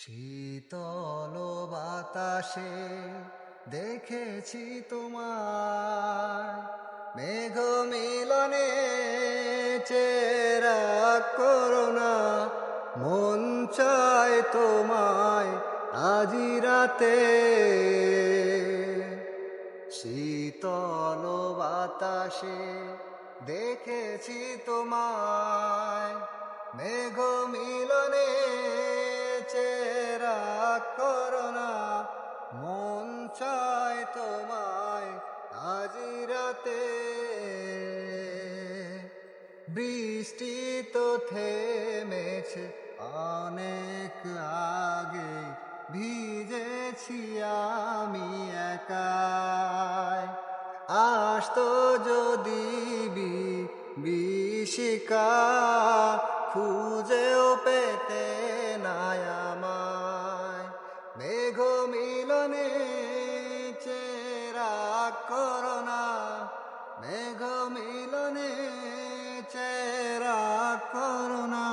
শীতল বাতাসে দেখেছি তোমার মেঘ মিলনে চেরা করোনা। মন চায় তোমায় আজি রাতে। শীতল বাতাসে দেখেছি তোমায় মেঘ রাতে বৃষ্টি তো থেমেছে, অনেক আগে ভিজেছি আমি একাই। আসতো যদি বি বিশিকা খুঁজেও পেতে নাই আমায়, মেঘ মিলনে চেরা করোনা মেঘ মিলনে চেরা করোনা,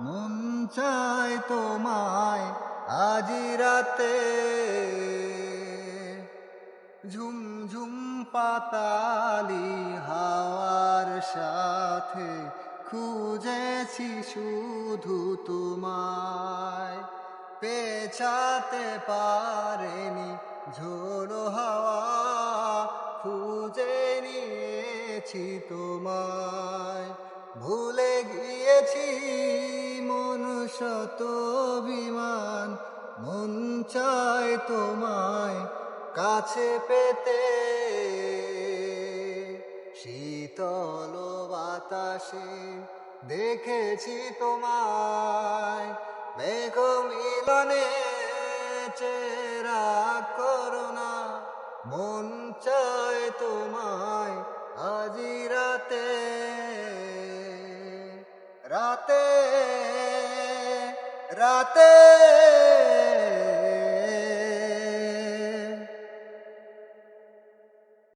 মন চায় তোমায় আজি রাতে। ঝুম ঝুম পাতালি হাওয়ার সাথে খুঁজেছি শুধু তোমায়। পেছাতে পারেনি ঝোড়ো নিয়েছি তোমায়। ভুলে গিয়েছি মনুষ্যত বিমান মন চায় তোমায় কাছে পেতে। শীতল বাতাসে দেখেছি তোমায়। মেঘ মিলনে চেরা করোনা। মন চায় তোমায় আজি রাতে রাতে রাতে